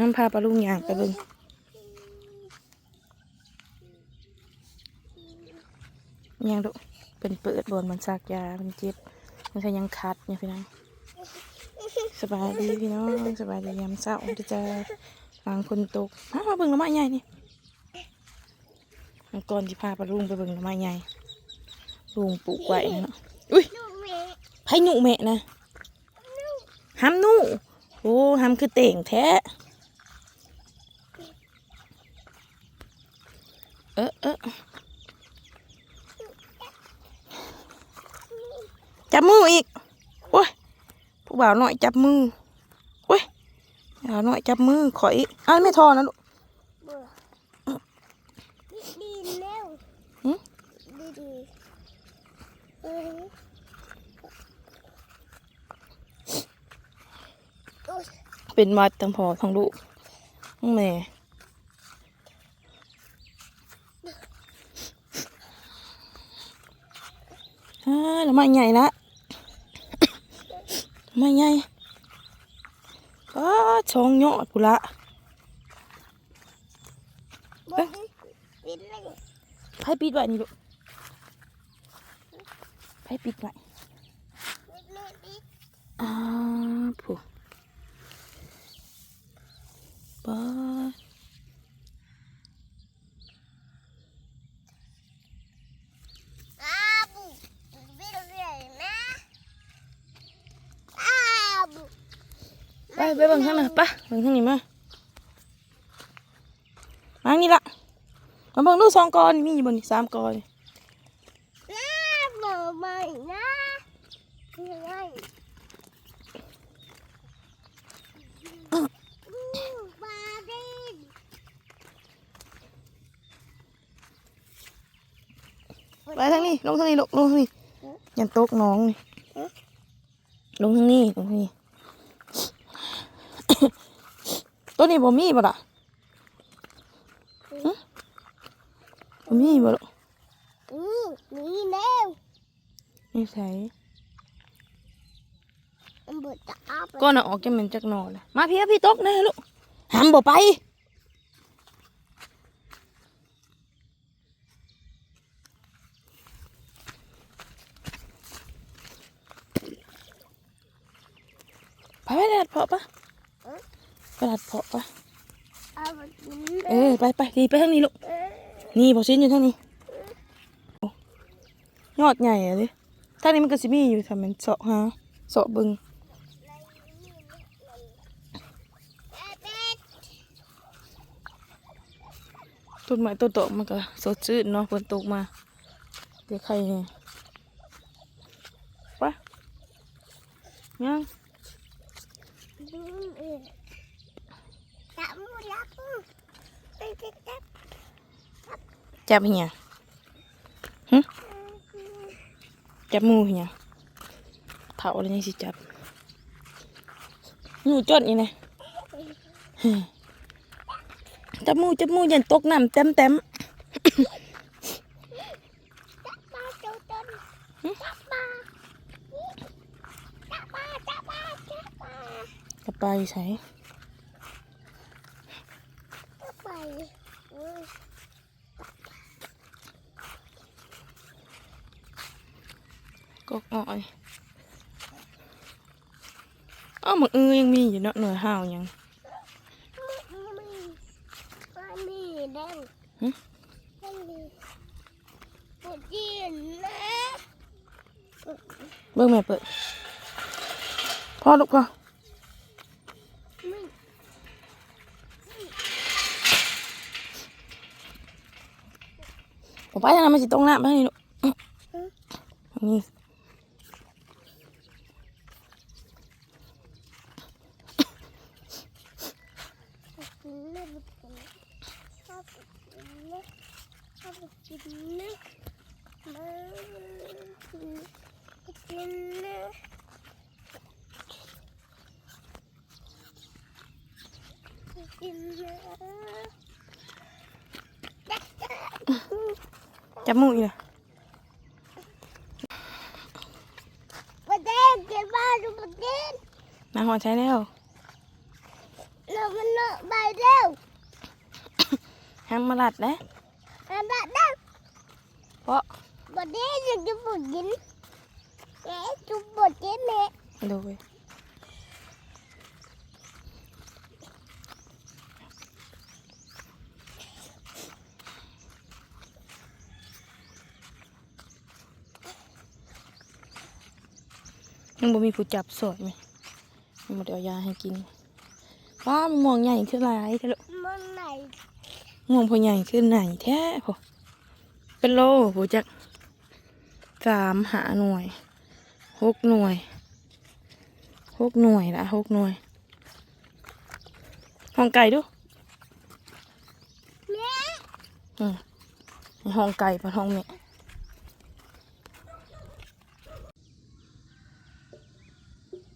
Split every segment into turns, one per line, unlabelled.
มันพาปลาลุงย่างไปบิ่งยังดุเป็นเปิดบนมันซากยามันเจ็บมันก็ยังคัดเนี่ยพี่น้องสบายดีพี่น้องสบายดียามเช้าที่จะฟังคนตกมามาเบิ่งหน่อไม้ใหญ่นี่มันก่อนที่พาปลาลุงไปเบิ่งหน่อไม้ใหญ่ลุงปลูกไว้เนาะอุ้ย
ลูกแม่
ไผหนูแม่นะห้ำหนูโอ้ห้ำคือเต่งแท้ เออเออจับมืออีกโอ้ยผู้บ่าวหน่อยจับมือโอ้ยบ่าวหน่อยจับมือขออีกอ้าวไม่ทอนะลูก
เบื่อดีๆแล้ว
หึ
ดีๆเออโอ๊ย
เป็นมัดทั้งพอทั้งลูกทั้งแม่ อ่าแล้วมาใหญ่ละมาใหญ่ก็ชองยอดกูละ
ได้ปิดเลย
ไพ่ปิดไว้นี่ลูกไพ่ปิดไว้อ่าผู้ปาด
อ้าบุปิดเลยนะอ้าบุ
ไปไปเบิ่งข้างหน้าปะเบิ่งข้างนี้มามานี่ละมาเบิ่งดูสองกอนมีอยู่บนนี่สามกอน
อ้าบุไม่นะยังไงอืมปลาดิน
ไปทางนี้ ลงทางนี้ลงลงทางนี้ยันตกน้องนี่ลงทางนี้ลงทางนี้ ตัวนี้บ่มีบ่ล่ะหึบ่มีบ่ล่ะ
อืมนี่แล้ว
นี่ใส่
มันบดจะเอาไป
ก้อนน่ะออกจะเหม็นจักหนอเลยมาพี่พี่ตกแน่ลูกห้ามบ่ไปไปไปดัดเพาะปะ ไปดัดเพาะปะ
เอาไปกิน
เออไปไปดีไปทางนี้ลูก
เออ
นี่บอกชิ้นอยู่ทางนี้โอ้ยอดใหญ่อะดิทางนี้มันก็สิมีอยู่ทำมันเสาะฮะเสาะบึง
เป็ด
ต้นไม้ต้นโตมันก็สดชื่นเนาะฝนตกมาเดี๋ยวใครเนี่ยไปยัง
อืมเออจับมือจับมือไป จับจับ
จับเหียหึจับมือเหียเผาอะไรนี่สิจับหนูจดนี่นะฮึจับมือจับมือยันตกน้ำเต็มเต็ม
จับปลาเจ้าต้นจับปลาจับปลาจับปลาจับปลา
ๆจะไปใส่
จับไปเออ
ก็อ้อยอ้าวมึกเออยังมีอยู่เนาะหน่วยห้าวยัง
มีแดงไม่มีปวดจีนนะ
เบิ่งแม่เปิดพ่อลูกพ่อ
ไม่
ผมไปทางนั้นมันสิตรงน้าไปทางนี้ลูกนี่
กินนะบุกนะชอบกินนะชอบกินนะมากินกินนะกินนะ
จับมืออีกนะ
ประเด็นเก็บบ้านดูประเด็น
นางหัวใช้แล้ว
เรามันนอ อไปเร็ว
ห้ามมาลัดนะ
อันนั้นนะ
เพราะ
บดนี้จะจะบดกินแม่จุบบดกินแม่
ดูเว้ ยยังบ่มีผู้จับสดไหมยังบ่ได้เอายาให้กินว้ามันม่วงใหญ่ขึ้นหลายเถอะ
มันไหน
ม่วงพอใหญ่ขึ้นไหนแท้พอเป็นโลผู้จักสามหาหน่วยหกหน่วยหกหน่วยละหกหน่วยห้องไก่ดู
แม่
อืมห้องไก่ปะห้องแม่จ่ายมาไม่เห็นอยู่หรือไม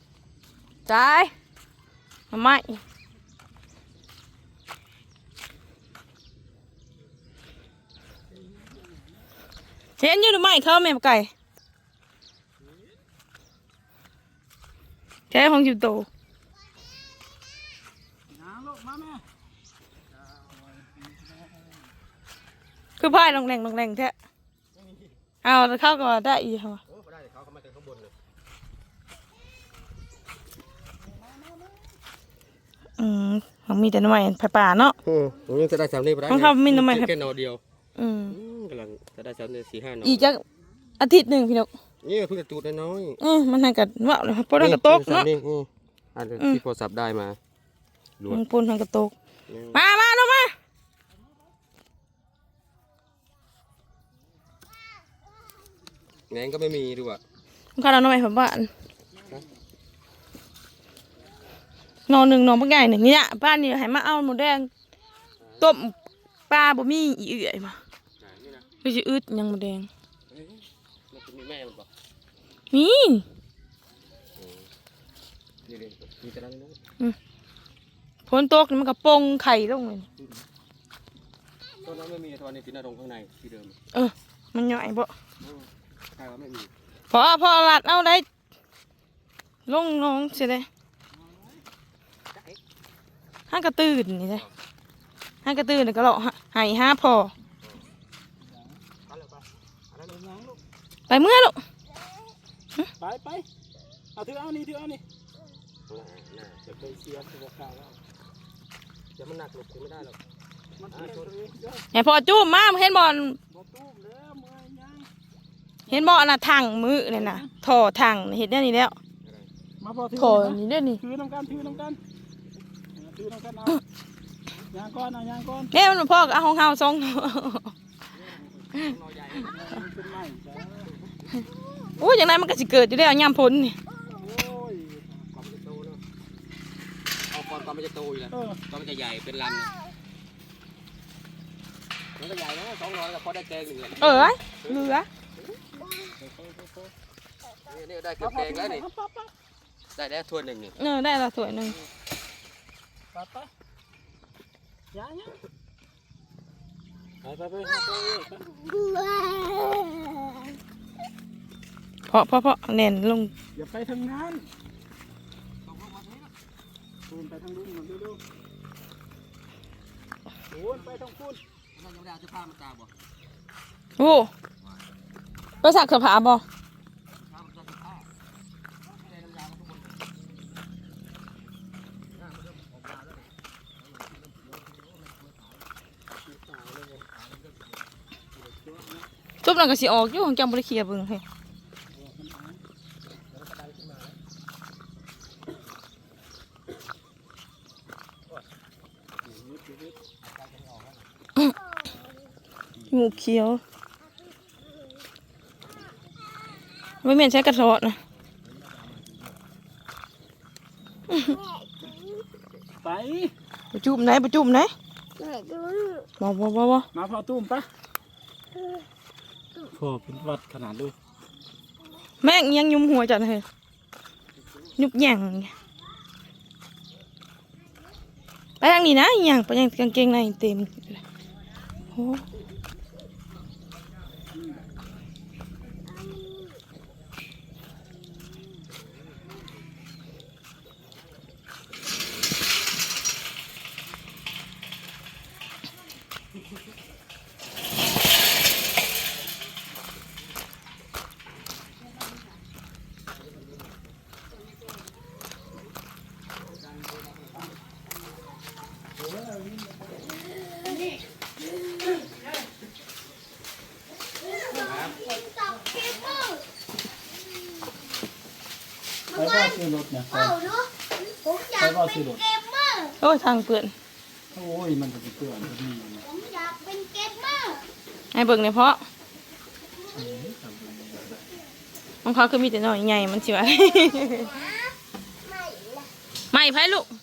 ่เข้าแม่ไก่แท้ของจิวโต
น้าลูกมาแม่
คือพาย ลงแรงลงแรงแท้เอาแล้วเข้าก็ได้อีกเหรอ
โอ้ไม่ได้เขาเขามาจากข้างบนเลย
อืมของมีแต่หน่วยผาป่าเนาะ
อืมผมยังจะได้สามนี่ไปได้
ของเขามีทำไมครับ
แค่นอเดียว
อืม
อืมกำลังจะได้สามนี่สี่ห้านอ
อีกจักอาทิตย์หนึ่งพี่นก
นี่เพิ่งจะตูดน้อย
เออมันทางกัว่าเลยครับเพราะทางกระโตก
สาม
เนาะ
นี่อืมอัน
อืม
ที่โทรศัพท์ได้มาลวด
มันปนทางกระโตก
อืม
มามาลงมา
แหนงก็ไม่มีดูอะ
ข้าวเราหน่อยผมบ้าน นอนหนึ่งนอนปักใหญ่หนึ่งเนี่ยบ้านนี่ให้มาเอาหมูแดงต้มปลาบ่มีอีเอื่อยมา
นี่นะ
ไม่ใช่อึดยังหมูแดง
เอ้ยมันจะมีแม่มันปะ
มี
นี่เลยมีแต่นั้นนู้น
ฝนตกนี่มันก็ปงไข่ลงเลย
ต้นนั้นไม่มีตอนนี้ที่หน้าตรงข้างในที่เดิม
เออมันย่อยบ่
อืมใช่ว่าไม่มี
พอพอลัดเอาได้ลงน้องเสียเลย ห้ากระตื่นนี่เลยห้ากระตื่นแล้วก็เลาะใหายห้าพอ
เอาเลยไปเอาเลย
ยังลูก
ไปเมื่อลูก
ไปไปเอาถือเอานี่ถือเอานี่
น่าน่า
จะไปเสียตัวข้าวแล้ว
เดี๋ยวมันหนักหลบถึงไม่ได้หรอก
มันเสียตัวเองเด้อ
ไอ้พอจู้มมาเห็นบอล
บ่ตู้มแล้วเมื่อยยัง
เห็นบอลน่ะถังมือเนี่ยนะถ่อถังเห็นได้นี่แล้ว
มาพอถือ
ถ่อ
นะ
นี่ได้นี่
ถือน้ำกันถือน้ำกัน เอาถือน้ำกันเอายางก้อนเอายางก้อน
เนี่ยมันพ่อกับเอาของเฮาสอง
มันเป็นไม้จ้า
อู้อย่างนั้นมันก็สิเกิดอยู่แล้วยามพ้นนี่
โอ้ย
ก่อนมันจะโตเนาะเอาก่อนก่อนมันจะโตอยู่แล้ว
เออ
ก่อนมันจะใหญ่เป็นลำเนี่ยมันก็ใหญ่นะสองร้อยก็พอได้แกงหนึ่งเลย
เออเหลือ
นี่นี่ได้เกือบแกงแล้วนี่
ปั๊บปั๊บ
ได้แล้วถ้วยหนึ่งนี่
เออได้ละถ้วยหนึ่ง
ปั๊บปั๊บยางยังไปไปไปไปไป
เพราะเพราะเพราะแน่นลง
อย่าไปทางนั้นคูณไปทางนู้นมันดูๆคูณไปทางคูณ
มันยังไม่ได้เอาเสื้อผ้ามาตากบ่
โอ้ไปสักเสื้อผ้าบ่
ผ้ามันจะเสื้อผ้าไม่ได้น้ำยามาทุกคนน้ำมันเริ่มออกมาแล้วนี่
จุบนั่นก็สิออกอยู่ของจำบ่ได้เคลียร์เบิ่งให้งูเขียวไม่เหม็นใช้กระสอบนะ
ไป
ไปจุ่มไหนไปจุ่มไหน
ไหนดู
บ่บ่บ่บ่
มาพอตุ้มปะ พอเป็นวัดขนาดดู
แม่งยังยุมหัวจัดเลยยุบแย่งไปทางนี้นะหย่งไปยังกางเกงในเต็มโอ้
ว่าซื้อรถเนี่ยไป
เอาดูผมอยากเป็นเกมเมอร์
โอ้ยทางเปื่อน
โอ้ยมันจะเป็นเกลือนพอดีนะ
ผมอยากเป็นเกมเมอร์
ให้เบิ่งเนี่ยเพราะ
เอ้ยทำเป็นยังไงได้
ของเขาคือมีแต่น้อยใหญ่มันสิว่า
ไม่ละ
ไม่ไผลูก
ไ